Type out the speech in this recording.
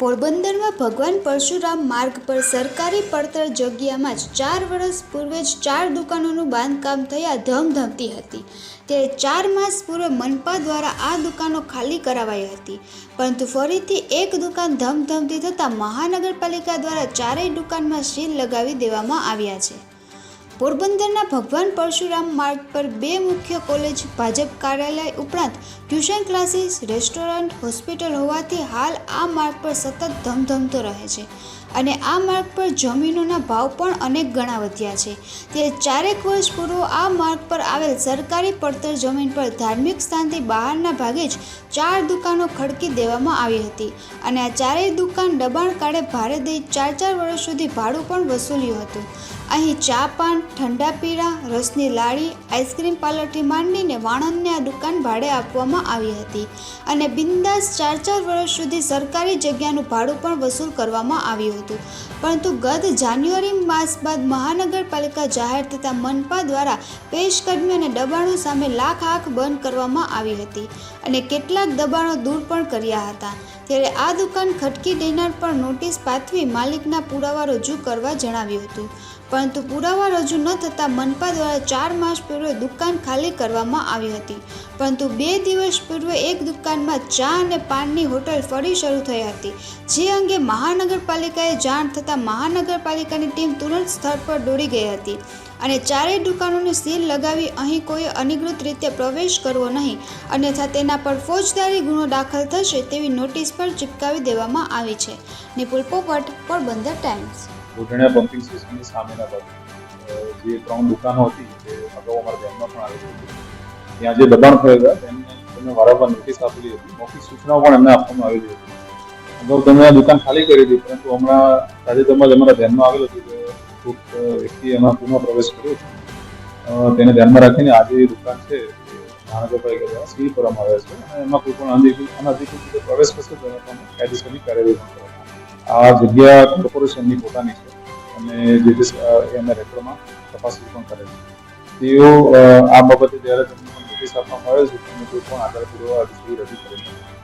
પોરબંદરમાં ભગવાન પરશુરામ માર્ગ પર સરકારી પડતર જગ્યામાં જ ચાર વર્ષ પૂર્વે જ ચાર દુકાનોનું બાંધકામ થયા ધમધમતી હતી. ત્યારે ચાર માસ પૂર્વે મનપા દ્વારા આ દુકાનો ખાલી કરાવાઈ હતી. પરંતુ ફરીથી એક દુકાન ધમધમતી થતાં મહાનગરપાલિકા દ્વારા ચારેય દુકાનમાં સીલ લગાવી દેવામાં આવ્યા છે. પોરબંદરના ભગવાન પરશુરામ માર્ગ પર બે મુખ્ય કોલેજ, ભાજપ કાર્યાલય ઉપરાંત ટ્યુશન ક્લાસીસ, રેસ્ટોરન્ટ, હોસ્પિટલ હોવાથી હાલ આ માર્ગ પર સતત ધમધમતો રહે છે. અને આ માર્ગ પર જમીનોના ભાવ પણ અનેક ગણા વધ્યા છે. તે ચારેક વર્ષ પૂર્વ આ માર્ગ પર આવેલ સરકારી પડતર જમીન પર ધાર્મિક સ્થાનથી બહારના ભાગે જ ચાર દુકાનો ખડકી દેવામાં આવી હતી. અને આ ચારેય દુકાન દબાણ કાળે ભાડે દઈ ચાર ચાર વર્ષ સુધી ભાડું પણ વસૂલ્યું હતું. અહીં ચા પાન, ઠંડા પીણા, રસની લાડી આઈસ્ક્રીમ પાર્લરથી માંડીને વાણંદને આ દુકાન ભાડે આપવામાં આવી હતી અને બિંદાસ ચાર ચાર વર્ષ સુધી સરકારી જગ્યાનું ભાડું પણ વસૂલ કરવામાં આવ્યું હતું. પરંતુ ગત જાન્યુઆરી માસ બાદ મહાનગરપાલિકા જાહેર થતાં મનપા દ્વારા પેશકદમી અને દબાણો સામે લાખ આંખ બંધ કરવામાં આવી હતી અને કેટલાક દબાણો દૂર પણ કર્યા હતા. ત્યારે આ દુકાન ખટકી દેનાર પર નોટિસ પાથવી માલિકના પુરાવા રજૂ કરવા જણાવ્યું હતું. પરંતુ પુરાવા રજૂ ન થતાં મનપા દ્વારા ચાર માસ પૂર્વે દુકાન ખાલી કરવામાં આવી હતી. પરંતુ બે દિવસ પૂર્વે એક દુકાનમાં ચા અને પાનની હોટલ ફરી શરૂ થઈ હતી. જે અંગે મહાનગરપાલિકાએ જાણ થતાં મહાનગરપાલિકાની ટીમ તુરંત સ્થળ પર દોડી ગઈ હતી અને ચારેય દુકાનોને સીલ લગાવી અહીં કોઈએ અનિગૃત રીતે પ્રવેશ કરવો નહીં. અન્યથા તેના પર ફોજદારી ગુનો દાખલ થશે તેવી નોટિસ પણ ચિપકાવી દેવામાં આવી છે. નિપુલ પોપટ, પોરબંદર ટાઈમ્સ. ગોઢણિયા પમ્પિંગ સ્ટેશનની સામેના બાજુ જે ત્રણ દુકાનો હતી, જે અગાઉ અમારા ધ્યાનમાં પણ આવી હતી, ત્યાં જે દબાણ થયેલા તેમને તેમને વારંવાર નોટિસ આપેલી હતી. મૌખિક સૂચનાઓ પણ એમને આપવામાં આવેલી હતી. અગાઉ તેમણે આ દુકાન ખાલી કરી હતી, પરંતુ હમણાં તાજેતરમાં જ અમારા ધ્યાનમાં આવેલું હતું કે કોઈક વ્યક્તિ એમાં પુનઃ પ્રવેશ કર્યો છે. તેને ધ્યાનમાં રાખીને આજે દુકાન છે મહાનગરપાલિકા દ્વારા સીલ કરવામાં આવે છે. અને એમાં કોઈ પણ અનધિકૃત રીતે પ્રવેશ કરશે તો એના પણ કાયદેસરની કાર્યવાહી પણ કરવામાં. આ જગ્યા કોર્પોરેશનની પોતાની છે અને જે એમના રેકોર્ડમાં તપાસ પણ કરે છે. તેઓ આ બાબતે જ્યારે તમને નોટિસ આપવામાં આવે છે, તમે કોઈ પણ આગળ પુરાવા રજૂ કરી નથી